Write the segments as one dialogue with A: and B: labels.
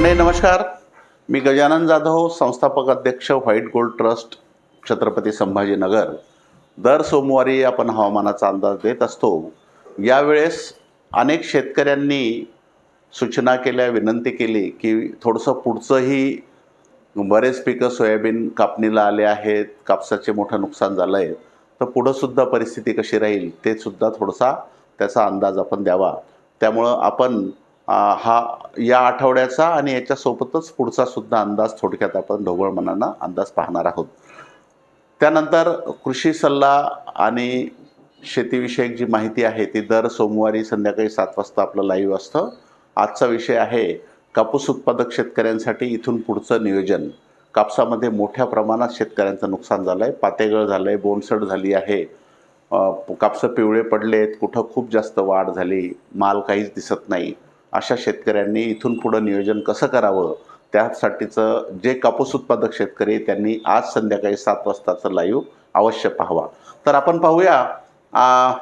A: मंडळी नमस्कार. मी गजानन जाधव संस्थापक अध्यक्ष White Gold Trust Chhatrapati Sambhajinagar. दर सोमवारी आपण हवामानाचा अंदाज देत असतो. यावेळेस अनेक शेतकऱ्यांनी सूचना केल्या विनंती केली की थोडंसं पुढचंही बरेच पिकं सोयाबीन कापणीला आले आहेत कापसाचे मोठं नुकसान झालं आहे तर पुढंसुद्धा परिस्थिती कशी राहील ते सुद्धा थोडासा त्याचा अंदाज आपण द्यावा. त्यामुळं आपण हा या आठवड्याचा आणि याच्यासोबतच पुढचा सुद्धा अंदाज थोडक्यात आपण ढोबळ मनानं अंदाज पाहणार आहोत. त्यानंतर कृषी सल्ला आणि शेतीविषयक जी माहिती आहे ती दर सोमवारी संध्याकाळी सात वाजता आपलं लाईव्ह असतं. आजचा विषय आहे कापूस उत्पादक शेतकऱ्यांसाठी इथून पुढचं नियोजन. कापसामध्ये मोठ्या प्रमाणात शेतकऱ्यांचं नुकसान झालं आहे पातेगळ झालं आहे बोनसड झाली आहे. कापसं पिवळे पडलेत कुठं खूप जास्त वाढ झाली माल काहीच दिसत नाही. अशा शेतकऱ्यांनी इथून पुढं नियोजन कसं करावं? त्यासाठीचं जे कापूस उत्पादक शेतकरी त्यांनी आज संध्याकाळी सात वाजताचं लाईव्ह अवश्य पाहावा. तर आपण पाहूया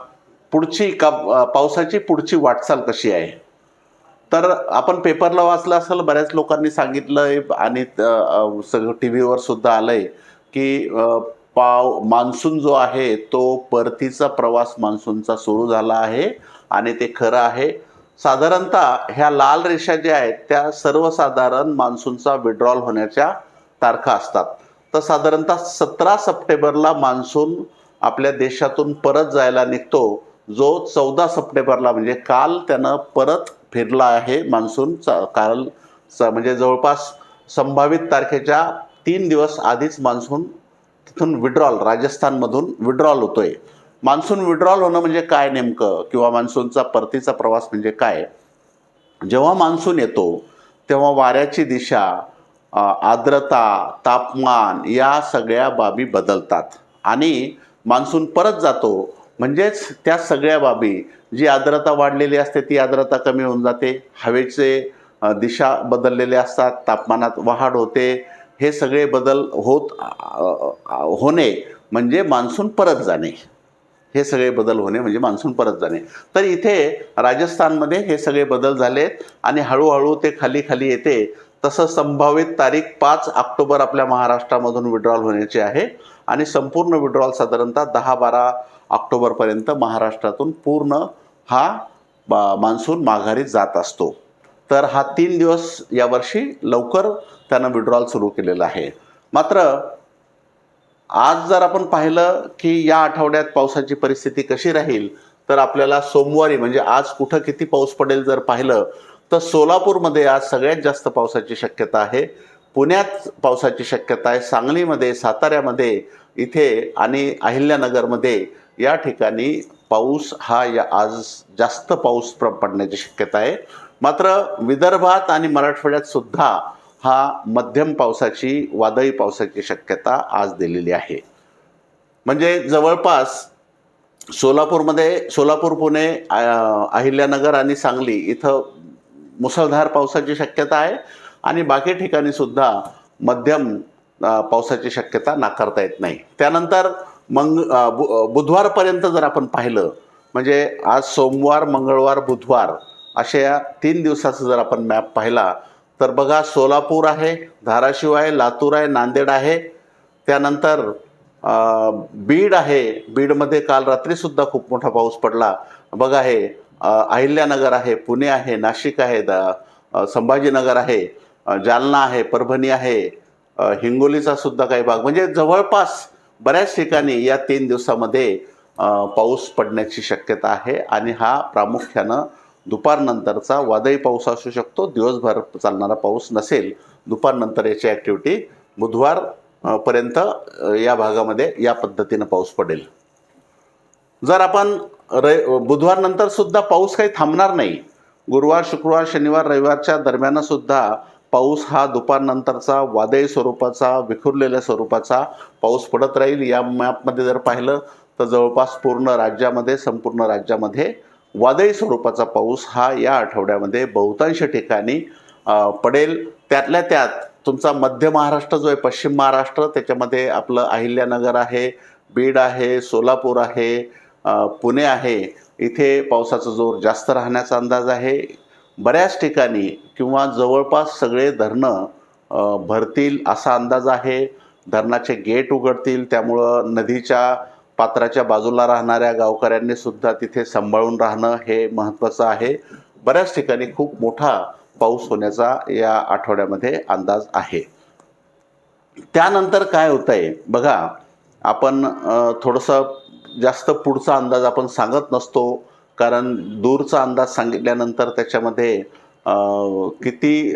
A: पुढची का पावसाची पुढची वाटचाल कशी आहे? तर आपण पेपरला वाचलं असेल बऱ्याच लोकांनी सांगितलं आहे आणि सगळं टी व्हीवर सुद्धा आहे की पाव मान्सून जो आहे तो परतीचा प्रवास मान्सूनचा सुरू झाला आहे आणि ते खरं आहे. साधारणतः ह्या लाल रेषा ज्या आहेत त्या सर्वसाधारण मान्सूनचा विड्रॉल होण्याच्या तारखा असतात. तर साधारणतः सतरा सप्टेंबरला मान्सून आपल्या देशातून परत जायला निघतो. जो चौदा सप्टेंबरला म्हणजे काल त्यानं परत फिरला आहे मान्सून. काल म्हणजे जवळपास संभावित तारखेच्या तीन दिवस आधीच मान्सून तिथून विड्रॉल राजस्थानमधून विड्रॉल होतोय. मान्सून विड्रॉल होणं म्हणजे काय नेमकं? किंवा मान्सूनचा परतीचा प्रवास म्हणजे काय? जेव्हा मान्सून येतो तेव्हा वाऱ्याची दिशा आर्द्रता तापमान या सगळ्या बाबी बदलतात. आणि मान्सून परत जातो म्हणजेच त्या सगळ्या बाबी जी आर्द्रता वाढलेली असते ती आर्द्रता कमी होऊन जाते. हवेचे दिशा बदललेले असतात तापमानात वाढ होते. हे सगळे बदल होत होणे म्हणजे मान्सून परत जाणे. हे सगळे बदल होणे म्हणजे मान्सून परत जाणे. तर इथे राजस्थानमध्ये हे सगळे बदल झालेत आणि हळूहळू ते खाली खाली येते. तसं संभावित तारीख पाच ऑक्टोबर आपल्या महाराष्ट्रामधून विड्रॉल होण्याची आहे. आणि संपूर्ण विड्रॉल साधारणतः दहा बारा ऑक्टोबरपर्यंत महाराष्ट्रातून पूर्ण हा मान्सून माघारी जात असतो. तर हा तीन दिवस यावर्षी लवकर त्यानं विड्रॉल सुरू केलेला आहे. मात्र आज जर आपण पाहिलं की या आठवड्यात पावसाची परिस्थिती कशी राहील तर आपल्याला सोमवारी म्हणजे आज कुठं किती पाऊस पडेल जर पाहिलं तर सोलापूरमध्ये आज सगळ्यात जास्त पावसाची शक्यता आहे. पुण्यात पावसाची शक्यता आहे. सांगलीमध्ये साताऱ्यामध्ये इथे आणि अहिल्यानगरमध्ये या ठिकाणी पाऊस हा या आज जास्त पाऊस प्र- पडण्याची शक्यता आहे. मात्र विदर्भात आणि मराठवाड्यात सुद्धा हा मध्यम पावसाची वादळी पावसाची शक्यता आज दिलेली आहे. म्हणजे जवळपास सोलापूरमध्ये सोलापूर पुणे अहिल्यानगर आणि सांगली इथं मुसळधार पावसाची शक्यता आहे आणि बाकी ठिकाणी सुद्धा मध्यम पावसाची शक्यता नाकारता येत नाही. त्यानंतर मंग बु बुधवारपर्यंत जर आपण पाहिलं म्हणजे आज सोमवार मंगळवार बुधवार अशा या तीन दिवसाचा जर आपण मॅप पाहिला तर बघा सोलापूर आहे धाराशिव आहे लातूर आहे नांदेड आहे. त्यानंतर बीड आहे. बीडमध्ये काल रात्रीसुद्धा खूप मोठा पाऊस पडला. बघा हे अहिल्यानगर आहे पुणे आहे नाशिक आहे द- संभाजीनगर आहे जालना आहे परभणी आहे हिंगोलीचा सुद्धा काही भाग. म्हणजे जवळपास बऱ्याच ठिकाणी या तीन दिवसामध्ये पाऊस पडण्याची शक्यता आहे आणि हा प्रामुख्यानं दुपारनंतरचा वादळी पाऊस असू शकतो दिवसभर चालणारा पाऊस नसेल दुपारनंतर याची ॲक्टिव्हिटी बुधवार पर्यंत या भागामध्ये या पद्धतीनं पाऊस पडेल. जर आपण र बुधवारनंतर सुद्धा पाऊस काही थांबणार नाही गुरुवार शुक्रवार शनिवार रविवारच्या दरम्यान सुद्धा पाऊस हा दुपारनंतरचा वादळी स्वरूपाचा विखुरलेल्या स्वरूपाचा पाऊस पडत राहील. या मॅपमध्ये जर पाहिलं तर जवळपास पूर्ण राज्यामध्ये संपूर्ण राज्यामध्ये वादळी स्वरूपाचा पाऊस हा या आठवड्यामध्ये बहुतांश ठिकाणी पडेल. त्यातल्या त्यात तुमचा मध्य महाराष्ट्र जो आहे पश्चिम महाराष्ट्र त्याच्यामध्ये आपलं अहिल्यानगर आहे बीड आहे सोलापूर आहे पुणे आहे. इथे पावसाचा जोर जास्त राहण्याचा अंदाज आहे. बऱ्याच ठिकाणी किंवा जवळपास सगळे धरणं भरतील असा अंदाज आहे. धरणाचे गेट उघडतील त्यामुळं नदीच्या पात्राच्या बाजूला राहणाऱ्या गावकऱ्यांनी सुद्धा तिथे सांभाळून राहणं हे महत्त्वाचं आहे. बऱ्याच ठिकाणी खूप मोठा पाऊस होण्याचा या आठवड्यामध्ये अंदाज आहे. त्यानंतर काय होतं आहे बघा आपण थोडंसं जास्त पुढचा अंदाज आपण सांगत नसतो. कारण दूरचा अंदाज सांगितल्यानंतर त्याच्यामध्ये किती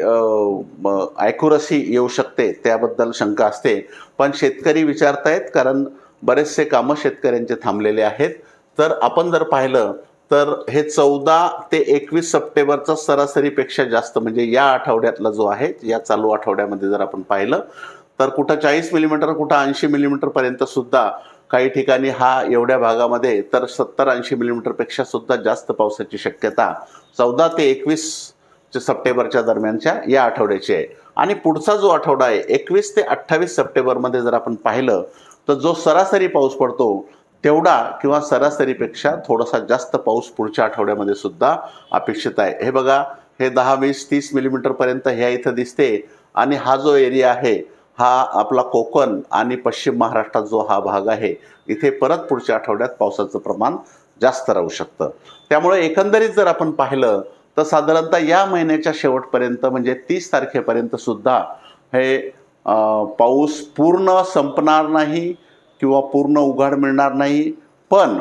A: ॲक्युरसी येऊ शकते त्याबद्दल शंका असते. पण शेतकरी विचारतायत कारण बरेचसे कामं शेतकऱ्यांचे थांबलेले आहेत. तर आपण जर पाहिलं तर हे चौदा ते एकवीस सप्टेंबरचा सरासरीपेक्षा जास्त म्हणजे या आठवड्यातला जो आहे या चालू आठवड्यामध्ये जर आपण पाहिलं तर कुठं चाळीस मिलीमीटर कुठं ऐंशी मिलीमीटरपर्यंत सुद्धा काही ठिकाणी हा एवढ्या भागामध्ये तर सत्तर ऐंशी मिलीमीटरपेक्षा सुद्धा जास्त पावसाची शक्यता चौदा ते एकवीस सप्टेंबरच्या दरम्यानच्या या आठवड्याची आहे. आणि पुढचा जो आठवडा आहे एकवीस ते अठ्ठावीस सप्टेंबरमध्ये जर आपण पाहिलं तर जो सरासरी पाऊस पडतो तेवढा किंवा सरासरीपेक्षा थोडासा जास्त पाऊस पुढच्या आठवड्यामध्ये सुद्धा अपेक्षित आहे. हे बघा हे दहा वीस तीस मिलीमीटरपर्यंत ह्या इथं दिसते आणि हा जो एरिया आहे हा आपला कोकण आणि पश्चिम महाराष्ट्रात जो हा भाग आहे इथे परत पुढच्या आठवड्यात पावसाचं प्रमाण जास्त राहू शकतं. त्यामुळे एकंदरीत जर आपण पाहिलं तर साधारणतः या महिन्याच्या शेवटपर्यंत म्हणजे तीस तारखेपर्यंत सुद्धा हे पाऊस पूर्ण संपणार नाही किंवा पूर्ण उघाड मिळणार नाही पण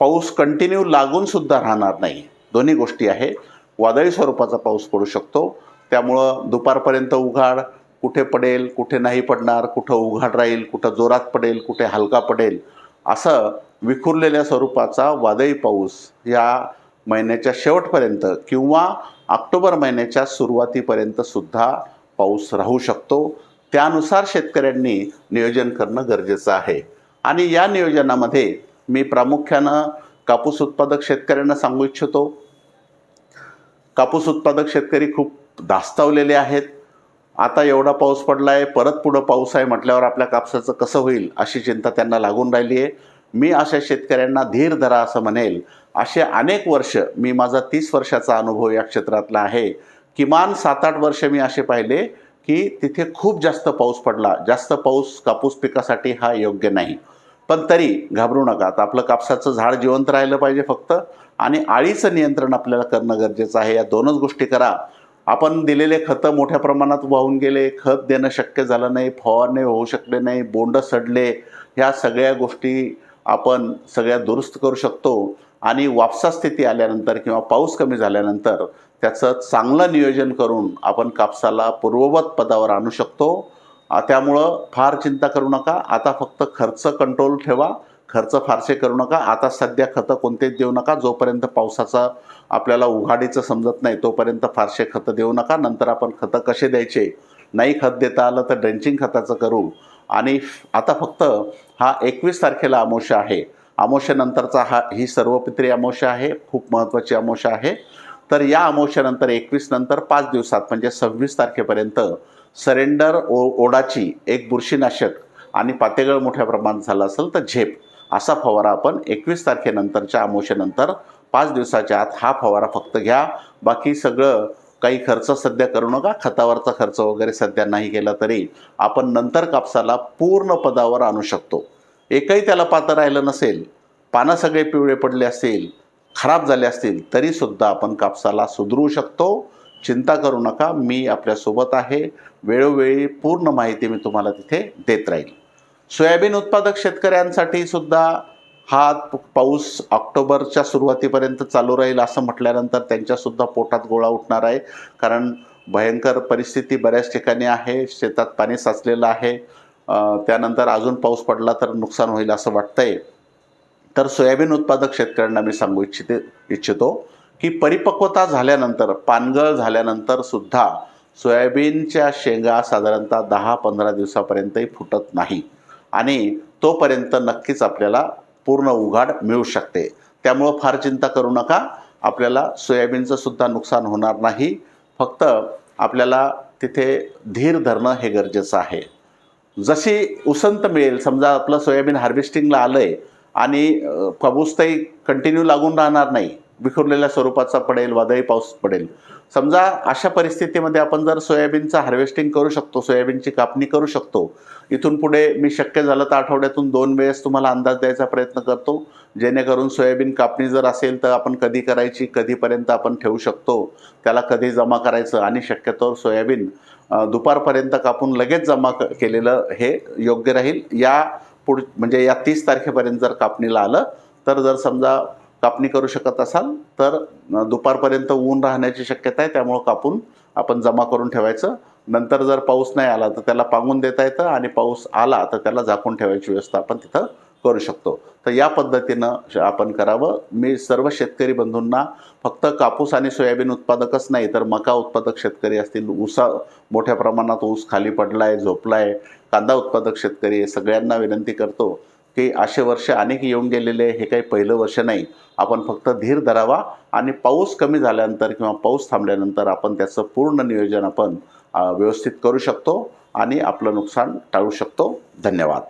A: पाऊस कंटिन्यू लागूनसुद्धा राहणार नाही. दोन्ही गोष्टी आहे. वादळी स्वरूपाचा पाऊस पडू शकतो. त्यामुळं दुपारपर्यंत उघाड कुठे पडेल कुठे नाही पडणार कुठं उघाड राहील कुठं जोरात पडेल कुठे हलका पडेल असं विखुरलेल्या स्वरूपाचा वादळी पाऊस या महिन्याच्या शेवटपर्यंत किंवा ऑक्टोबर महिन्याच्या सुरुवातीपर्यंतसुद्धा पाऊस राहू शकतो. त्यानुसार शेतकऱ्यांनी नियोजन करणं गरजेचं आहे. आणि या नियोजनामध्ये मी प्रामुख्यानं कापूस उत्पादक शेतकऱ्यांना सांगू इच्छितो. कापूस उत्पादक शेतकरी खूप धास्तावलेले आहेत. आता एवढा पाऊस पडला आहे परत पुढं पाऊस आहे म्हटल्यावर आपल्या कापसाचं कसं होईल अशी चिंता त्यांना लागून राहिली आहे. मी अशा शेतकऱ्यांना धीर धरा असं म्हणेल. असे अनेक वर्ष मी माझा तीस वर्षाचा अनुभव या क्षेत्रातला आहे. किमान सात आठ वर्ष मी असे पाहिले. की तिथे खूप जास्त पाऊस पडला. जास्त पाऊस कापूस पिकासाठी हा योग्य नाही. पण तरी घाबरू नका. आता आपलं कापसाचं झाड जिवंत राहिलं पाहिजे फक्त. आणि आळीचं नियंत्रण आपल्याला करणं गरजेचं आहे. या दोनच गोष्टी करा. आपण दिलेले खतं मोठ्या प्रमाणात वाहून गेले. खत देणं शक्य झालं नाही. फवारणे होऊ शकले नाही. बोंड सडले. ह्या सगळ्या गोष्टी आपण सगळ्या दुरुस्त करू शकतो. आणि वापसा स्थिती आल्यानंतर किंवा पाऊस कमी झाल्यानंतर त्याचं चांगलं नियोजन करून आपण कापसाला पूर्ववत पदावर आणू शकतो. त्यामुळं फार चिंता करू नका. आता फक्त खर्च कंट्रोल ठेवा. खर्च फारसे करू नका. आता सध्या खतं कोणतेच देऊ नका. जोपर्यंत पावसाचा आपल्याला उघाडीचं समजत नाही तोपर्यंत फारसे खतं देऊ नका. नंतर आपण खतं कसे द्यायचे? नाही खत देता आलं तर ड्रेंचिंग खताचं करू. आणि आता फक्त हा एकवीस तारखेला अमावस्या आहे. अमावस्येनंतरचा हा ही सर्वपित्री अमावस्या आहे खूप महत्त्वाची अमावस्या आहे. तर या अमावस्यानंतर एकवीस नंतर पाच दिवसात म्हणजे सव्वीस तारखेपर्यंत सरेंडर ओ ओडाची एक बुरशीनाशक आणि पातेगळ मोठ्या प्रमाणात झालं असेल तर झेप. असा फवारा आपण एकवीस तारखेनंतरच्या अमोशेनंतर पाच दिवसाच्या आत हा फवारा फक्त घ्या. बाकी सगळं काही खर्च सध्या करू नका. खतावरचा खर्च वगैरे सध्या नाही केला तरी आपण नंतर कापसाला पूर्ण पदावर आणू शकतो. एकही त्याला पातं राहिलं नसेल पानं सगळे पिवळे पडले असतील खराब झाले असतील तरीसुद्धा आपण कापसाला सुधरू शकतो. चिंता करू नका मी आपल्यासोबत आहे. वेळोवेळी पूर्ण माहिती मी तुम्हाला तिथे देत राहील. सोयाबीन उत्पादक शेतकऱ्यांसाठी सुद्धा हा पाऊस ऑक्टोबरच्या सुरुवातीपर्यंत चालू राहील असं म्हटल्यानंतर त्यांच्यासुद्धा पोटात गोळा उठणार आहे. कारण भयंकर परिस्थिती बऱ्याच ठिकाणी आहे. शेतात पाणी साचलेलं आहे. त्यानंतर अजून पाऊस पडला तर नुकसान होईल असं वाटतंय. तर सोयाबीन उत्पादक शेतकऱ्यांना मी सांगू इच्छिते इच्छितो की परिपक्वता झाल्यानंतर पानगळ झाल्यानंतर सुद्धा सोयाबीनच्या शेंगा साधारणतः दहा पंधरा दिवसापर्यंतही फुटत नाही. आणि तोपर्यंत नक्कीच आपल्याला पूर्ण उघाड मिळू शकते. त्यामुळं फार चिंता करू नका. आपल्याला सोयाबीनचं सुद्धा नुकसान होणार नाही. फक्त आपल्याला तिथे धीर धरणं हे गरजेचं आहे. जशी उसंत मिळेल समजा आपलं सोयाबीन हार्वेस्टिंगला आलं आहे आणि अ, कंटिन्यू लागून राहणार नाही विखुरलेल्या स्वरूपाचा पडेल वादळी पाऊस पडेल. समजा अशा परिस्थितीमध्ये आपण जर सोयाबीनचं हार्वेस्टिंग करू शकतो सोयाबीनची कापणी करू शकतो इथून पुढे मी शक्य झालं तर आठवड्यातून दोन वेळेस तुम्हाला अंदाज द्यायचा प्रयत्न करतो जेणेकरून सोयाबीन कापणी जर असेल तर आपण कधी करायची कधीपर्यंत आपण ठेवू शकतो त्याला कधी जमा करायचं आणि शक्यतोवर सोयाबीन दुपारपर्यंत कापून लगेच जमा क- केलेलं हे योग्य राहील. या पुढ म्हणजे या तीस तारखेपर्यंत जर कापणीला आलं तर जर समजा कापणी करू शकत असाल तर दुपारपर्यंत ऊन राहण्याची शक्यता आहे. त्यामुळं कापून आपण जमा करून ठेवायचं. नंतर जर पाऊस नाही आला तर त्याला पांगून देता येतं आणि पाऊस आला तर त्याला झाकून ठेवायची व्यवस्था आपण तिथं करू शकतो. तर या पद्धतीनं श- आपण करावं. मी सर्व शेतकरी बंधूंना फक्त कापूस आणि सोयाबीन उत्पादकच नाही तर मका उत्पादक शेतकरी असतील ऊसा मोठ्या प्रमाणात ऊस खाली पडला आहे झोपला आहे कांदा उत्पादक शेतकरी आहे सगळ्यांना विनंती करतो की असे वर्ष अनेक येऊन गेलेले हे काही पहिलं वर्ष नाही. आपण फक्त धीर धरावा आणि पाऊस कमी झाल्यानंतर किंवा पाऊस थांबल्यानंतर आपण त्याचं पूर्ण नियोजन आपण व्यवस्थित करू शकतो आणि आपलं नुकसान टाळू शकतो. धन्यवाद.